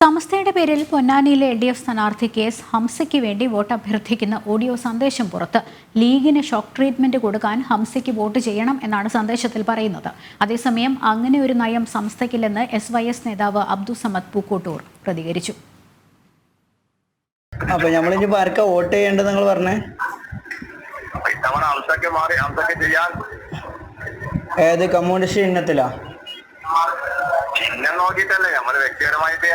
സമസ്തയുടെ പേരിൽ പൊന്നാനിയിലെ എൽ ഡി എഫ് സ്ഥാനാർത്ഥി കെ എസ് ഹംസയ്ക്ക് വേണ്ടി വോട്ട് അഭ്യർത്ഥിക്കുന്ന ഓഡിയോ സന്ദേശം പുറത്ത്. ലീഗിന് ഷോക്ക് ട്രീറ്റ്മെന്റ് കൊടുക്കാൻ ഹംസയ്ക്ക് വോട്ട് ചെയ്യണം എന്നാണ് സന്ദേശത്തിൽ പറയുന്നത്. അതേസമയം അങ്ങനെ ഒരു നയം സംസ്ഥയ്ക്കില്ലെന്ന് എസ് വൈ എസ് നേതാവ് അബ്ദുസമദ് പൂക്കോട്ടൂർ പ്രതികരിച്ചു. അപ്പൊ നമ്മളിനി ആർക്കാ വോട്ട് ചെയ്യേണ്ടത് നിങ്ങൾ പറഞ്ഞേ? ഏത് കമ്മ്യൂണിസ്റ്റ് ചിഹ്നം നോക്കിയിട്ടല്ലേ വ്യക്തിപരമായിട്ട്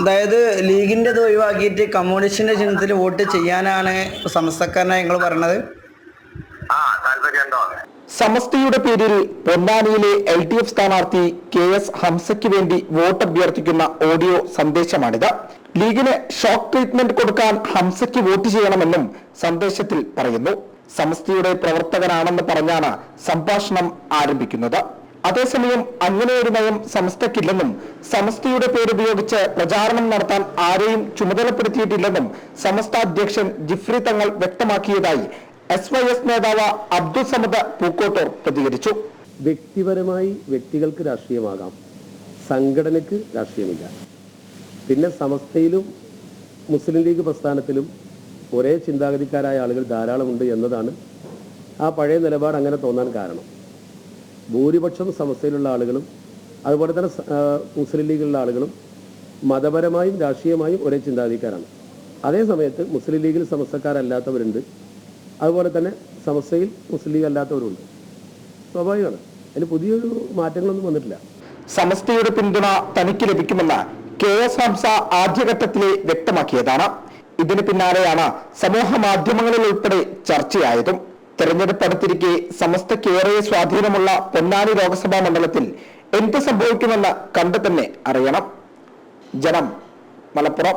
അതായത് ലീഗിന്റെ ഇത് ഒഴിവാക്കിയിട്ട് കമ്മ്യൂണിസ്റ്റിന്റെ ചിഹ്നത്തിൽ വോട്ട് ചെയ്യാനാണ് സമസ്തക്കാരനായി ഞങ്ങൾ പറഞ്ഞത് ആ താല്പര്യമുണ്ടോ? സമസ്തയുടെ പേരിൽ പൊന്നാനിയിലെ എൽ ഡി എഫ് സ്ഥാനാർത്ഥി കെ എസ് ഹംസയ്ക്ക് വേണ്ടി വോട്ട് അഭ്യർത്ഥിക്കുന്ന ഓഡിയോ സന്ദേശമാണിത്. ലീഗിന് ഷോക്ക് ട്രീറ്റ്മെന്റ് കൊടുക്കാൻ ഹംസയ്ക്ക് വോട്ട് ചെയ്യണമെന്നും സന്ദേശത്തിൽ പറയുന്നു. സമസ്തയുടെ പ്രവർത്തകനാണെന്ന് പറഞ്ഞാണ് സംഭാഷണം ആരംഭിക്കുന്നത്. അതേസമയം അങ്ങനെ ഒരു നയം സമസ്തയ്ക്കില്ലെന്നും സമസ്തയുടെ പേരുപയോഗിച്ച് പ്രചാരണം നടത്താൻ ആരെയും ചുമതലപ്പെടുത്തിയിട്ടില്ലെന്നും സമസ്ത അധ്യക്ഷൻ ജിഫ്രി തങ്ങൾ വ്യക്തമാക്കിയതായി എസ് വൈ എസ് നേതാവ് അബ്ദുൾ സമദ് പൂക്കോട്ടൂർ പ്രതികരിച്ചു. വ്യക്തിപരമായി വ്യക്തികൾക്ക് രാഷ്ട്രീയമാകാം സംഘടനയ്ക്ക് രാഷ്ട്രീയമില്ല. പിന്നെ സമസ്തയിലും മുസ്ലിം ലീഗ് പ്രസ്ഥാനത്തിലും ഒരേ ചിന്താഗതിക്കാരായ ആളുകൾ ധാരാളമുണ്ട് എന്നതാണ് ആ പഴയ നിലപാട് അങ്ങനെ തോന്നാൻ കാരണം. ഭൂരിപക്ഷം സമസ്തയിലുള്ള ആളുകളും അതുപോലെ തന്നെ മുസ്ലിം ലീഗിലുള്ള ആളുകളും മതപരമായും രാഷ്ട്രീയമായും ഒരേ ചിന്താഗതിക്കാരാണ്. അതേ സമയത്ത് മുസ്ലിം ലീഗിൽ സമസ്തക്കാരല്ലാത്തവരുണ്ട്. അതുപോലെ തന്നെ സമസ്തയിൽ മുസ്ലിം ലീഗ് അല്ലാത്തവരുണ്ട് സ്വാഭാവികമാണ്. അതിന് പുതിയൊരു മാറ്റങ്ങളൊന്നും വന്നിട്ടില്ല. സമസ്തയുടെ പിന്തുണ തനിക്ക് ലഭിക്കുമെന്ന് കെ എസ് ഹംസ ആദ്യഘട്ടത്തിലെ വ്യക്തമാക്കിയതാണ്. ഇതിന് പിന്നാലെയാണ് സമൂഹ മാധ്യമങ്ങളിൽ ഉൾപ്പെടെ ചർച്ചയായതും. തെരഞ്ഞെടുപ്പ് അടുത്തിരിക്കെ സമസ്തയ്ക്കേറെ സ്വാധീനമുള്ള പൊന്നാനി ലോക്സഭാ മണ്ഡലത്തിൽ എന്ത് സംഭവിക്കുമെന്ന് കണ്ടു തന്നെ അറിയണം. ജനം മലപ്പുറം.